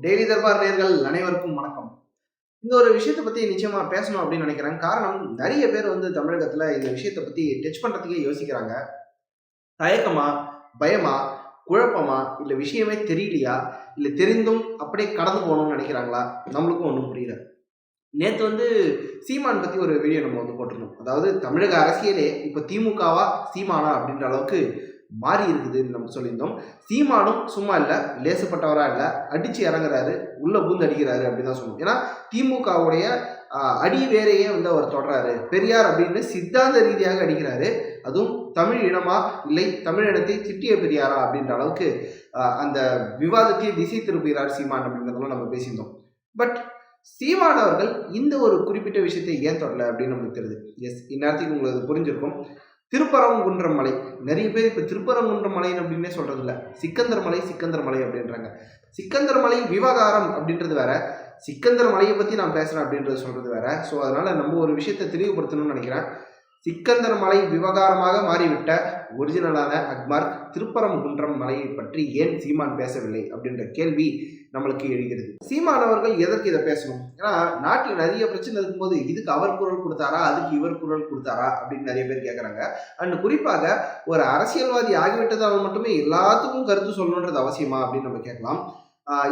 Daily Darbar நேர்கள் அனைவருக்கும் வணக்கம். இந்த ஒரு விஷயத்தை பத்தி நிச்சயமா பேசணும் அப்படின்னு நினைக்கிறேன். காரணம் நிறைய பேர் வந்து தமிழகத்துல இந்த விஷயத்தை பத்தி டச் பண்றதுக்கே யோசிக்கிறாங்க. தயக்கமா பயமா குழப்பமா இல்ல விஷயமே தெரியலையா இல்ல தெரிந்தும் அப்படியே கடந்து போகணும்னு நினைக்கிறாங்களா? நம்மளுக்கும் ஒன்றும் புரியல. நேற்று வந்து சீமான் பத்தி ஒரு வீடியோ நம்ம வந்து போட்டிருந்தோம். அதாவது தமிழக அரசியலே இப்போ திமுகவா சீமானா அப்படின்ற அளவுக்கு மாறி இருக்குதுன்னு நம்ம சொல்லியிருந்தோம். சீமானும் சும்மா இல்லை லேசுப்பட்டவராக இல்லை அடித்து இறங்குறாரு உள்ளே பூந்து அடிக்கிறாரு அப்படின்னு தான் சொல்லணும் ஏன்னா திமுகவுடைய அடி வேறையே வந்து அவர் தொடராரு பெரியார் அப்படின்னு சித்தாந்த ரீதியாக அடிக்கிறாரு. அதுவும் தமிழ் இனமா இல்லை தமிழினத்தை திட்டிய பெரியாரா அப்படின்ற அளவுக்கு அந்த விவாதத்தை திசை திருப்புகிறார் சீமான் அப்படின்றதெல்லாம் நம்ம பேசியிருந்தோம். பட் சீமான் அவர்கள் இந்த ஒரு குறிப்பிட்ட விஷயத்தை ஏன் தொடல அப்படின்னு நமக்கு தெரியுது. எஸ் இந்நேரத்துக்கு உங்களுக்கு புரிஞ்சிருக்கும். திருப்பரங்குன்றம் மலை. நிறைய பேர் இப்போ திருப்பரங்குன்றம் மலை அப்படின்னே சொல்கிறது இல்லை சிக்கந்தர் மலை சிக்கந்தர் மலை அப்படின்றாங்க. சிக்கந்தர் மலை விவகாரம் அப்படின்றது வேற. சிக்கந்தர் மலையை பற்றி நான் பேசுகிறேன் அப்படின்றது சொல்கிறது வேற. ஸோ அதனால் நம்ம ஒரு விஷயத்தை தெளிவுபடுத்தணும்னு நினைக்கிறேன். சிக்கந்தர் மலை விவகாரமாக மாறிவிட்ட ஒரிஜினலான அக்மார்க் திருப்பரங்குன்றம் மலையை பற்றி ஏன் சீமான் பேசவில்லை அப்படின்ற கேள்வி நம்மளுக்கு எழுகிறது. சீமான் அவர்கள் எதற்கு இதை பேசணும்? ஏன்னா நாட்டில் நிறைய பிரச்சனை இருக்கும்போது இதுக்கு அவர் குரல் கொடுத்தாரா அதுக்கு இவர் குரல் கொடுத்தாரா அப்படின்னு நிறைய பேர் கேட்குறாங்க அண்ட் குறிப்பாக ஒரு அரசியல்வாதி ஆகிவிட்டதால் மட்டுமே எல்லாத்துக்கும் கருத்து சொல்லணுன்றது அவசியமா அப்படின்னு நம்ம கேட்கலாம்.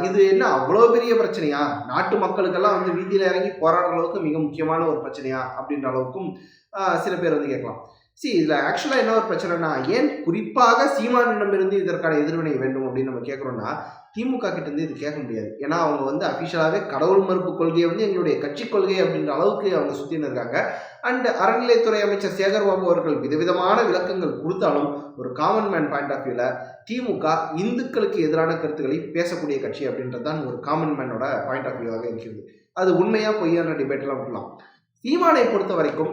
இது என்ன அவ்வளோ பெரிய பிரச்சனையா? நாட்டு மக்களுக்கெல்லாம் வந்து வீதியில் இறங்கி போராடுற அளவுக்கு மிக முக்கியமான ஒரு பிரச்சனையா? அப்படின்ற அளவுக்கும் சில பேர் வந்து கேட்கலாம். சி இதில் ஆக்சுவலாக என்ன ஒரு பிரச்சனைனா ஏன் குறிப்பாக சீமானிடமிருந்து இதற்கான எதிர்வினை வேண்டும் அப்படின்னு நம்ம கேட்குறோம்னா திமுக கிட்ட இருந்து இது கேட்க முடியாது. ஏன்னா அவங்க வந்து அஃபிஷியலாகவே கடவுள் மறுப்பு கொள்கையை வந்து எங்களுடைய கட்சி கொள்கை அப்படின்ற அளவுக்கு அவங்க சுற்றின்னு இருக்காங்க. அண்ட் அறநிலைத்துறை அமைச்சர் சேகர்பாபு அவர்கள் விதவிதமான விளக்கங்கள் கொடுத்தாலும் ஒரு காமன் மேன் பாயிண்ட் ஆஃப் வியூவில் திமுக இந்துக்களுக்கு எதிரான கருத்துக்களை பேசக்கூடிய கட்சி அப்படின்றது தான் ஒரு காமன் மேனோட பாயிண்ட் ஆஃப் வியூவாக இருக்கிறது. அது உண்மையாக பொய்யான டிபேட்லாம் விடலாம் சீமானை பொறுத்த வரைக்கும்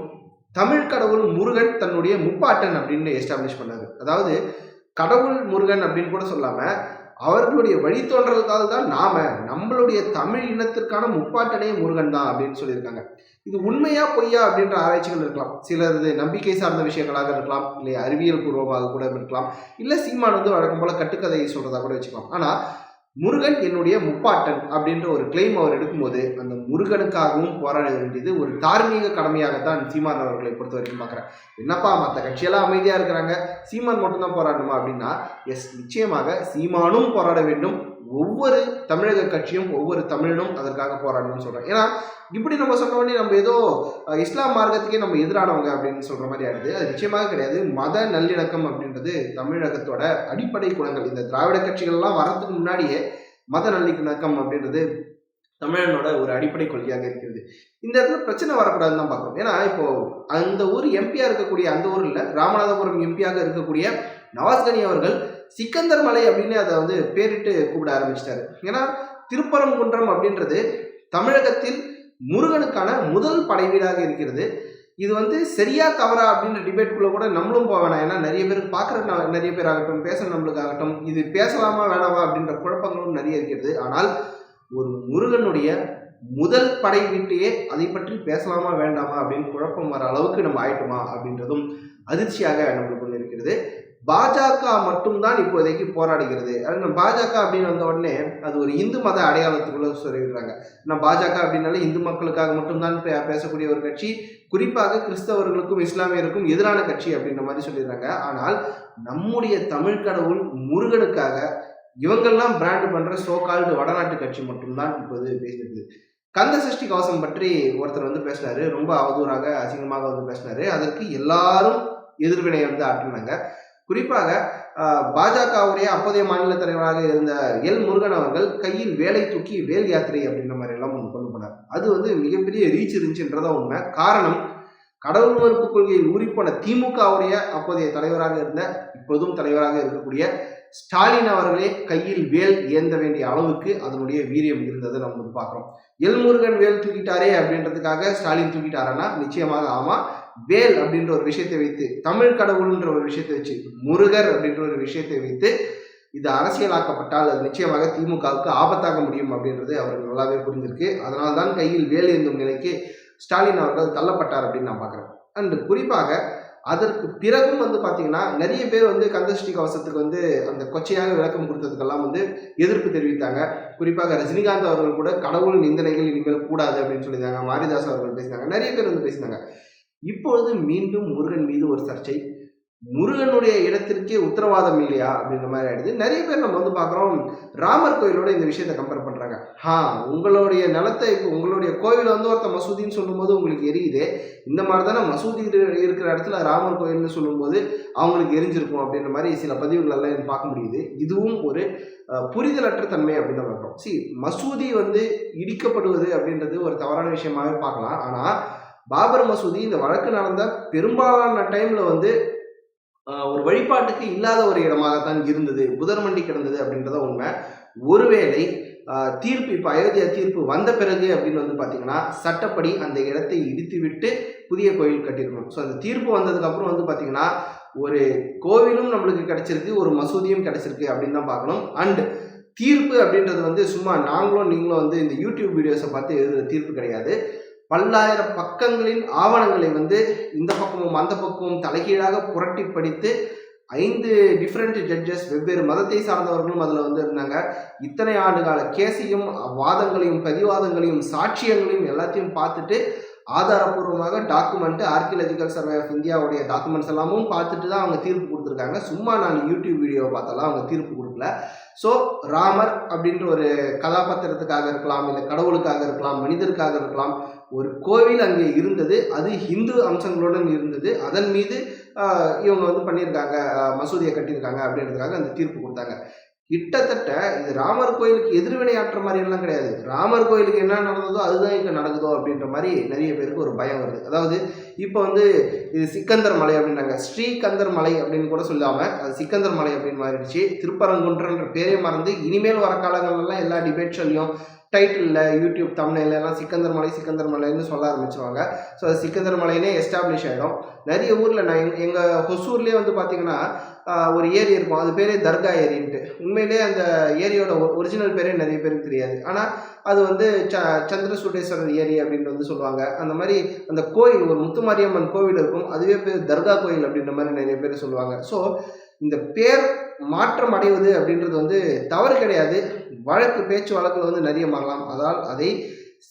தமிழ் கடவுள் முருகன் தன்னுடைய முப்பாட்டன் அப்படின்னு எஸ்டாப்ளிஷ் பண்ணாரு. அதாவது கடவுள் முருகன் அப்படின்னு கூட சொல்லாம அவர்களுடைய வழித்தோன்றலுக்காக தான் நாம நம்மளுடைய தமிழ் இனத்திற்கான முப்பாட்டனே முருகன் தான் அப்படின்னு சொல்லியிருக்காங்க. இது உண்மையா பொய்யா அப்படின்ற ஆராய்ச்சிகள் இருக்கலாம். சிலரது நம்பிக்கை சார்ந்த விஷயங்களாக இருக்கலாம். இல்லை அறிவியல் பூர்வமாக கூட இருக்கலாம். இல்லை சீமான் வந்து வழக்கம் போல கட்டுக்கதையை சொல்றதா கூட வச்சுக்கலாம். ஆனா முருகன் என்னுடைய முப்பாட்டன் அப்படின்ற ஒரு கிளைம் அவர் எடுக்கும்போது அந்த முருகனுக்காகவும் போராட வேண்டியது ஒரு தார்மீக கடமையாகத்தான் சீமான் அவர்களை பொறுத்த வரைக்கும் பார்க்குறேன். என்னப்பா மற்ற கட்சியெல்லாம் அமைதியாக இருக்கிறாங்க. சீமான் மட்டும்தான் போராடணுமா அப்படின்னா எஸ் நிச்சயமாக சீமானும் போராட வேண்டும். ஒவ்வொரு தமிழக கட்சியும் ஒவ்வொரு தமிழனும் அதற்காக போராடணும்னு சொல்கிறோம் ஏன்னா இப்படி நம்ம சொன்ன உடனே நம்ம ஏதோ இஸ்லாம் மார்க்கத்துக்கே நம்ம எதிரானவங்க அப்படின்னு சொல்கிற மாதிரி ஆகிடுது அது நிச்சயமாக கிடையாது. மத நல்லிணக்கம் அப்படின்றது தமிழகத்தோட அடிப்படை குணங்கள். இந்த திராவிட கட்சிகள்லாம் வரதுக்கு முன்னாடியே மத நல்லிணக்கம் அப்படின்றது தமிழனோட ஒரு அடிப்படை கொள்கையாக இருக்கிறது. இந்த இடத்துல பிரச்சனை வரக்கூடாதுன்னு தான் பார்க்குறோம். ஏன்னா இப்போ அந்த ஊர் எம்பியாக இருக்கக்கூடிய அந்த ஊரில் ராமநாதபுரம் எம்பியாக இருக்கக்கூடிய நவாஸ்கனி அவர்கள் சிக்கந்தர் மலை அப்படின்னு அதை வந்து பேரிட்டு கூப்பிட ஆரம்பிச்சிட்டாரு. ஏன்னா திருப்பரங்குன்றம் அப்படின்றது தமிழகத்தில் முருகனுக்கான முதல் படைவீடாக இருக்கிறது. இது வந்து சரியா தவறா அப்படின்ற டிபேட்குள்ள கூட நம்மளும் போக வேணாம். ஏன்னா நிறைய பேர் பார்க்குற நிறைய பேர் ஆகட்டும் பேசுகிற நம்மளுக்கு ஆகட்டும் இது பேசலாமா வேணாமா அப்படின்ற குழப்பங்களும் நிறைய இருக்கிறது. ஆனால் ஒரு முருகனுடைய முதல் படை வீட்டையே அதை பற்றி பேசலாமா வேண்டாமா அப்படின்னு குழப்பம் வர அளவுக்கு நம்ம ஆயிட்டுமா அப்படின்றதும் அதிர்ச்சியாக நம்மளுக்கு ஒன்று இருக்கிறது. பாஜக மட்டும்தான் இப்போதைக்கு போராடுகிறது. பாஜக அப்படின்னு வந்த உடனே அது ஒரு இந்து மத அடையாளத்துக்குள்ள சொல்லிடுறாங்க. நான் பாஜக அப்படின்னாலே இந்து மக்களுக்காக மட்டும்தான் பே- பேசக்கூடிய ஒரு கட்சி. குறிப்பாக கிறிஸ்தவர்களுக்கும் இஸ்லாமியருக்கும் எதிரான கட்சி அப்படின்ற மாதிரி சொல்லிடுறாங்க. ஆனால் நம்முடைய தமிழ் கடவுள் முருகனுக்காக இவங்கெல்லாம் பிராண்ட் பண்ற சோகால்டு வடநாட்டு கட்சி மட்டும்தான் இப்போது பேசியிருக்குது கந்த சஷ்டி கவசம் பற்றி ஒருத்தர் வந்து பேசினாரு. ரொம்ப அவதூறாக அசிங்கமாக வந்து பேசினாரு. அதற்கு எல்லாரும் எதிர்வினை வந்து ஆற்றினாங்க. குறிப்பாக பாஜகவுடைய அப்போதைய மாநில தலைவராக இருந்த எல் முருகன் அவர்கள் கையில் வேலை தூக்கி வேல் யாத்திரை அப்படின்ற மாதிரி எல்லாம் ஒன்று கொண்டு போனார். அது வந்து மிகப்பெரிய ரீச் இருந்துச்சுன்றதா உண்மை. காரணம் கடவுள் மறுப்பு கொள்கையில் ஊறிப்போன திமுகவுடைய அப்போதைய தலைவராக இருந்த இப்போதும் தலைவராக இருக்கக்கூடிய ஸ்டாலின் அவர்களே கையில் வேல் ஏந்த வேண்டிய அளவுக்கு அதனுடைய வீரியம் இருந்ததை நம்ம வந்து பார்க்குறோம். எல்முருகன் வேல் தூக்கிட்டாரே அப்படின்றதுக்காக ஸ்டாலின் தூக்கிட்டாரன்னா நிச்சயமாக ஆமாம் வேல் அப்படின்ற ஒரு விஷயத்தை வைத்து தமிழ் கடவுள்ன்ற ஒரு விஷயத்தை வச்சு முருகர் அப்படின்ற ஒரு விஷயத்தை வைத்து இது அரசியலாக்கப்பட்டால் அது நிச்சயமாக திமுகவுக்கு ஆபத்தாக முடியும் அப்படின்றது அவருக்கு நல்லாவே புரிஞ்சிருக்கு. அதனால தான் கையில் வேல் ஏந்தும் நிலைக்கு ஸ்டாலின் அவர்கள் தள்ளப்பட்டார் அப்படின்னு நான் பார்க்குறேன். அண்ட் குறிப்பாக அதற்கு பிறகும் வந்து பார்த்தீங்கன்னா நிறைய பேர் வந்து கந்தஷ்டி கவசத்துக்கு வந்து அந்த கொச்சையாக விளக்கம் கொடுத்ததுக்கெல்லாம் வந்து எதிர்ப்பு தெரிவித்தாங்க. குறிப்பாக ரஜினிகாந்த் அவர்கள் கூட கடவுள் நிந்தனைகள் இனிமேல் கூடாது அப்படின்னு சொல்லியிருந்தாங்க. மாரிதாஸ் அவர்கள் பேசினாங்க. நிறைய பேர் வந்து பேசினாங்க. இப்பொழுது மீண்டும் முருகன் மீது ஒரு சர்ச்சை. முருகனுடைய இடத்திற்கே உத்தரவாதம் இல்லையா? அப்படின்ற மாதிரி ஆயிடுது. நிறைய பேர் நம்ம வந்து பார்க்குறோம் ராமர் கோயிலோட இந்த விஷயத்தை கம்பேர் பண்ணுறாங்க ஆ உங்களுடைய நிலத்தை இப்போ உங்களுடைய கோயில் வந்து ஒருத்த மசூதின்னு சொல்லும்போது உங்களுக்கு எரியுது. இந்த மாதிரி தானே மசூதி இருக்கிற இடத்துல ராமர் கோயில்னு சொல்லும்போது அவங்களுக்கு எரிஞ்சிருக்கும் அப்படின்ற மாதிரி சில பதிவுகளெல்லாம் இது எனக்கு பார்க்க முடியுது. இதுவும் ஒரு புரிதலற்ற தன்மை அப்படின்னு தான் பார்க்குறோம். சி மசூதி வந்து இடிக்கப்படுவது அப்படின்றது ஒரு தவறான விஷயமாவே பார்க்கலாம். ஆனால் பாபர் மசூதி இந்த வழக்கு நடந்த பெரும்பாலான டைம்ல வந்து ஒரு வழிபாட்டுக்கு இல்லாத ஒரு இடமாகத்தான் இருந்தது. புதர் மண்டி கிடந்தது அப்படின்றத உண்மை. ஒருவேளை தீர்ப்பு இப்போ அயோத்தியா தீர்ப்பு வந்த பிறகு அப்படின்னு வந்து பார்த்தீங்கன்னா சட்டப்படி அந்த இடத்தை இடித்து விட்டு புதிய கோயில் கட்டியிருக்கணும். ஸோ அந்த தீர்ப்பு வந்ததுக்கப்புறம் வந்து பார்த்தீங்கன்னா ஒரு கோவிலும் நம்மளுக்கு கிடைச்சிருக்கு ஒரு மசூதியும் கிடைச்சிருக்கு அப்படின்னு தான் பார்க்கணும். அண்ட் தீர்ப்பு அப்படின்றது வந்து சும்மா நாங்களும் நீங்களும் வந்து இந்த யூடியூப் வீடியோஸை பார்த்து எழுதுகிற தீர்ப்பு கிடையாது. பல்லாயிரம் பக்கங்களின் ஆவணங்களை வந்து இந்த பக்கமும் அந்த பக்கமும் தலைகீழாக புரட்டி படித்து ஐந்து டிஃப்ரெண்ட் ஜட்ஜஸ் வெவ்வேறு மதத்தை சார்ந்தவர்களும் அதில் வந்து இருந்தாங்க இத்தனை ஆண்டு கால கேஸையும் வாதங்களையும் பதிவாதங்களையும் சாட்சியங்களையும் எல்லாத்தையும் பார்த்துட்டு ஆதாரப்பூர்வமாக டாக்குமெண்ட் ஆர்கியலாஜிக்கல் சர்வே ஆஃப் இந்தியாவுடைய டாக்குமெண்ட்ஸ் எல்லாமும் பார்த்துட்டு தான் அவங்க தீர்ப்பு கொடுத்துருக்காங்க. சும்மா நான் யூடியூப் வீடியோவை பார்த்தாலாம் அவங்க தீர்ப்பு கொடுக்கல. ஸோ ராமர் அப்படின்ற ஒரு கதாபாத்திரத்துக்காக இருக்கலாம் இல்லை கடவுளுக்காக இருக்கலாம் மனிதருக்காக இருக்கலாம் ஒரு கோவில் அங்கே இருந்தது. அது ஹிந்து அம்சங்களுடன் இருந்தது. அதன் மீது இவங்க வந்து பண்ணியிருக்காங்க மசூதியை கட்டியிருக்காங்க அப்படின்றதுக்காக அந்த தீர்ப்பு கொடுத்தாங்க. கிட்டத்தட்ட இது ராமர் கோயிலுக்கு எதிர்வினையாற்ற மாதிரி எல்லாம் கிடையாது. ராமர் கோயிலுக்கு என்ன நடந்ததோ அதுதான் இங்கே நடக்குதோ அப்படின்ற மாதிரி நிறைய பேருக்கு ஒரு பயம் வருது. அதாவது இப்போ வந்து இது சிக்கந்தர் மலை அப்படின்றாங்க ஸ்ரீகந்தர் மலை அப்படின்னு கூட சொல்லாமல் அது சிக்கந்தர் மலை அப்படின்னு மாறிடுச்சு. திருப்பரங்குன்றன்ற பேரே மறந்து இனிமேல் வர காலங்கள்லாம் எல்லா டிபேட்ஸ்லையும் டைட்டிலில் யூடியூப் தமிழ்ல எல்லாம் சிக்கந்தர் மலை சிக்கந்தர் மலைன்னு சொல்ல ஆரம்பிச்சுவாங்க ஸோ அது சிக்கந்தர் மலைனே எஸ்டாப்ளிஷ் ஆகிடும் நிறைய ஊரில் நான் எங் எங்கள் ஹொசூர்லேயே வந்து பார்த்தீங்கன்னா ஒரு ஏரி இருக்கும். அது பேரே தர்கா ஏரின்ட்டு. உண்மையிலே அந்த ஏரியோட ஒரிஜினல் பேரே நிறைய பேருக்கு தெரியாது. ஆனால் அது வந்து ச சந்திரசூடேஸ்வரர் ஏரி அப்படின்னு வந்து சொல்லுவாங்க. அந்த மாதிரி அந்த கோயில் ஒரு முத்துமாரியம்மன் கோவில் இருக்கும். அதுவே பேர் தர்கா கோயில் அப்படின்ற மாதிரி நிறைய பேர் சொல்லுவாங்க. ஸோ இந்த பேர் மாற்றம் அடைவது அப்படின்றது வந்து தவறு கிடையாது. வழக்கு பேச்சு வழக்கில் வந்து நிறைய மாறலாம். அதால் அதை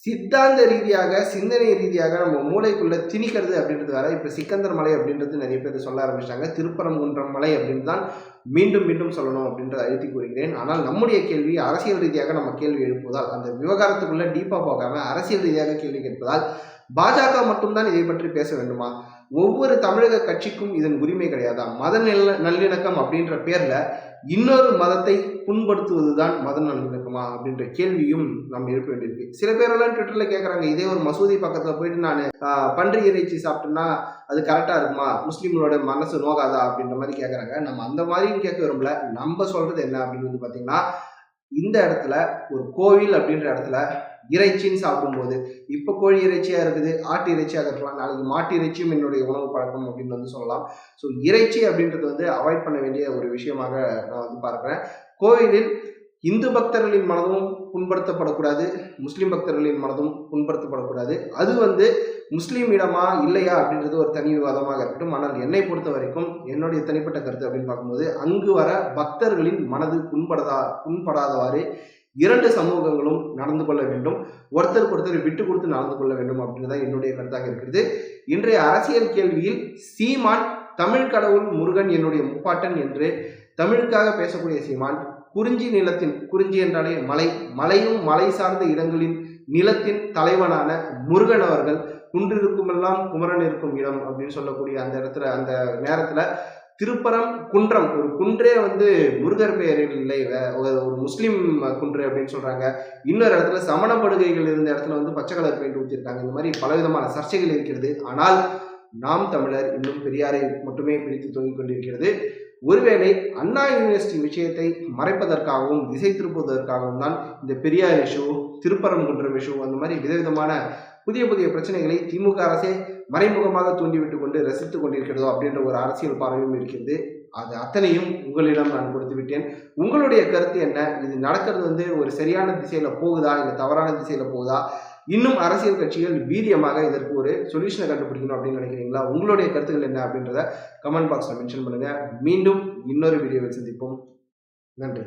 சித்தாந்த ரீதியாக சிந்தனை ரீதியாக நம்ம மூளைக்குள்ள திணிக்கிறது அப்படின்றது வேற. இப்போ சிக்கந்தர் மலை அப்படின்றது நிறைய பேர் சொல்ல ஆரம்பிச்சிட்டாங்க. திருப்பரங்குன்றம் மலை அப்படின்னு தான் மீண்டும் மீண்டும் சொல்லணும் அப்படின்றத அழுத்தி கூறுகிறேன். ஆனால் நம்முடைய கேள்வி அரசியல் ரீதியாக நம்ம கேள்வி எழுப்புவதால் அந்த விவகாரத்துக்குள்ள டீப்பாக போகாம அரசியல் ரீதியாக கேள்வி கேட்பதால் பாஜக மட்டும்தான் இதை பற்றி பேச வேண்டுமா? ஒவ்வொரு தமிழக கட்சிக்கும் இதன் உரிமை கிடையாதா? மத நல்ல நல்லிணக்கம் அப்படின்ற பேர்ல இன்னொரு மதத்தை புண்படுத்துவதுதான் மத நல்லிணக்கமா? அப்படின்ற கேள்வியும் நாம் எழுப்ப வேண்டியிருக்கு. சில பேரெல்லாம் ட்விட்டர்ல கேட்குறாங்க இதே ஒரு மசூதி பக்கத்துல போயிட்டு நான் பன்றி இறைச்சி சாப்பிட்டேன்னா அது கரெக்டா இருக்குமா? முஸ்லீம்களோட மனசு நோகாதா? அப்படின்ற மாதிரி கேட்குறாங்க நம்ம அந்த மாதிரி மாதிரியும் கேட்க விரும்பல. நம்ம சொல்றது என்ன அப்படின்னு வந்து பாத்தீங்கன்னா இந்த இடத்துல ஒரு கோவில் அப்படின்ற இடத்துல இறைச்சின்னு சாப்பிடும்போது இப்போ கோழி இறைச்சியாக இருக்குது ஆட்டு இறைச்சியாக இருக்கலாம். நாளைக்கு மாட்டு இறைச்சியும் என்னுடைய உணவு பழக்கம் அப்படின்னு வந்து சொல்லலாம். ஸோ இறைச்சி அப்படின்றது வந்து அவாய்ட் பண்ண வேண்டிய ஒரு விஷயமாக நான் வந்து பார்க்குறேன். கோவிலில் இந்து பக்தர்களின் மனதும் புண்படுத்தப்படக்கூடாது முஸ்லீம் பக்தர்களின் மனதும் புண்படுத்தப்படக்கூடாது. அது வந்து முஸ்லீம் இடமா இல்லையா அப்படின்றது ஒரு தனி விவாதமாக இருக்கட்டும். ஆனால் என்னை பொறுத்த வரைக்கும் என்னுடைய தனிப்பட்ட கருத்து அப்படின்னு பார்க்கும்போது அங்கு வர பக்தர்களின் மனது புண்படதா புண்படாதவாறு இரண்டு சமூகங்களும் நடந்து கொள்ள வேண்டும். ஒருத்தருக்கு ஒருத்தர் விட்டு கொடுத்து நடந்து கொள்ள வேண்டும் அப்படின்றதான் என்னுடைய கருத்தாக இருக்கிறது. இன்றைய அரசியல் கேள்வியில் சீமான் தமிழ் கடவுள் முருகன் என்னுடைய முப்பாட்டன் என்று தமிழுக்காக பேசக்கூடிய சீமான் குறிஞ்சி நிலத்தின் குறிஞ்சி என்றாலே மலை மலையும் மலை சார்ந்த இடங்களின் நிலத்தின் தலைவனான முருகன் அவர்கள் குன்றிருக்குமெல்லாம் குமரன் இருக்கும் இடம் அப்படின்னு சொல்லக்கூடிய அந்த இடத்துல அந்த நேரத்துல திருப்பரம் குன்றம். ஒரு குன்றே வந்து முருகர் பெயரில் இல்லை. ஒரு ஒரு முஸ்லீம் குன்று அப்படின்னு சொல்றாங்க. இன்னொரு இடத்துல சமண படுகைகள் இருந்த இடத்துல வந்து பச்சை கலர் பெயிண்ட் ஊற்றிருக்காங்க இந்த மாதிரி பலவிதமான சர்ச்சைகள் இருக்கிறது. ஆனால் நாம் தமிழர் இன்னும் பெரியாரை மட்டுமே பிடித்து தொங்கிக் கொண்டிருக்கிறது. ஒருவேளை அண்ணா யூனிவர்சிட்டி விஷயத்தை மறைப்பதற்காகவும் திசை திருப்புவதற்காகவும் தான் இந்த பெரியார் இஷ்யூ திருப்பரங்குன்றம் இஷ்யூ அந்த மாதிரி விதவிதமான புதிய புதிய பிரச்சனைகளை திமுக அரசே மறைமுகமாக தூண்டிவிட்டு கொண்டு ரசித்துக் கொண்டிருக்கிறதோ அப்படின்ற ஒரு அரசியல் பார்வையும் இருக்கிறது. அது அத்தனையும் உங்களிடம் நான் கொடுத்து விட்டேன். உங்களுடைய கருத்து என்ன? இது நடக்கிறது வந்து ஒரு சரியான திசையில போகுதா? இல்லை தவறான திசையில போகுதா? இன்னும் அரசியல் கட்சிகள் வீரியமாக இதற்கு ஒரு சொல்யூஷனை கண்டுபிடிக்கணும் அப்படின்னு நினைக்கிறீங்களா? உங்களுடைய கருத்துக்கள் என்ன அப்படின்றத கமெண்ட் பாக்ஸில் மென்ஷன் பண்ணுங்கள் மீண்டும் இன்னொரு வீடியோவில் சந்திப்போம். நன்றி.